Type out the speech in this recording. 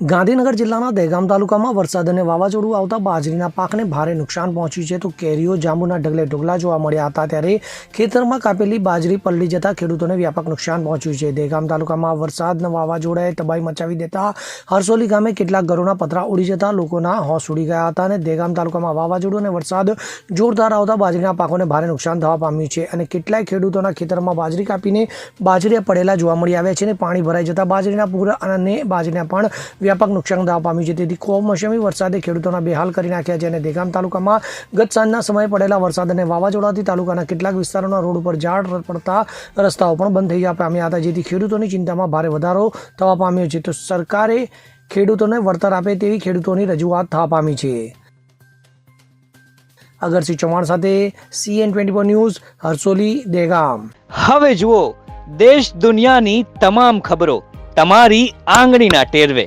ગાંધીનગર જિલ્લાના દહેગામ તાલુકામાં વરસાદ અને વાવાઝોડું આવતા બાજરીના પાકને ભારે નુકસાન પહોંચ્યું છે. તો કેરીઓ, જાંબુના ઢગલે ઢગલા જોવા મળ્યા હતા ત્યારે ખેતરમાં કાપેલી બાજરી પલળી જતા ખેડૂતોને વ્યાપક નુકસાન પહોંચ્યું છે. દહેગામ તાલુકામાં વરસાદના વાવાઝોડાએ તબાહી મચાવી દેતા હરસોલી ગામે કેટલાક ઘરોના પતરા ઉડી જતા લોકોના હોશ ઉડી ગયા હતા અને દહેગામ તાલુકામાં વાવાઝોડું અને વરસાદ જોરદાર આવતા બાજરીના પાકોને ભારે નુકસાન થવા પામ્યું છે અને કેટલાય ખેડૂતોના ખેતરમાં બાજરી કાપીને બાજરીએ પડેલા જોવા મળી આવ્યા છે અને પાણી ભરાઈ જતા બાજરીના પૂર અને બાજરીના પણ વ્યાપક નુકસાન થવા પામ્યું છે. તેથી કમોસમી વરસાદે ખેડૂતોના બેહાલ કરી નાખ્યા છે અને દેગામ તાલુકામાં ગત સાંજના સમયે પડેલા વરસાદ અને વાવાઝોડાથી તાલુકાના કેટલાક વિસ્તારોના રોડ ઉપર ઝાડ પડતા રસ્તાઓ પણ બંધ થઈ પામ્યા હતા, જેથી ખેડૂતોની ચિંતામાં ભારે વધારો થવા પામ્યો છે. તો સરકારે ખેડૂતોને વળતર આપે તેવી ખેડૂતોની રજૂઆત થવા પામી છે. અગરસિંહ ચૌહાણ સાથે CN twenty four news, Harsoli, Dehgam. હવે જુઓ, દેશ દુનિયાની તમામ ખબરો તમારી આંગળીના ટેરવે.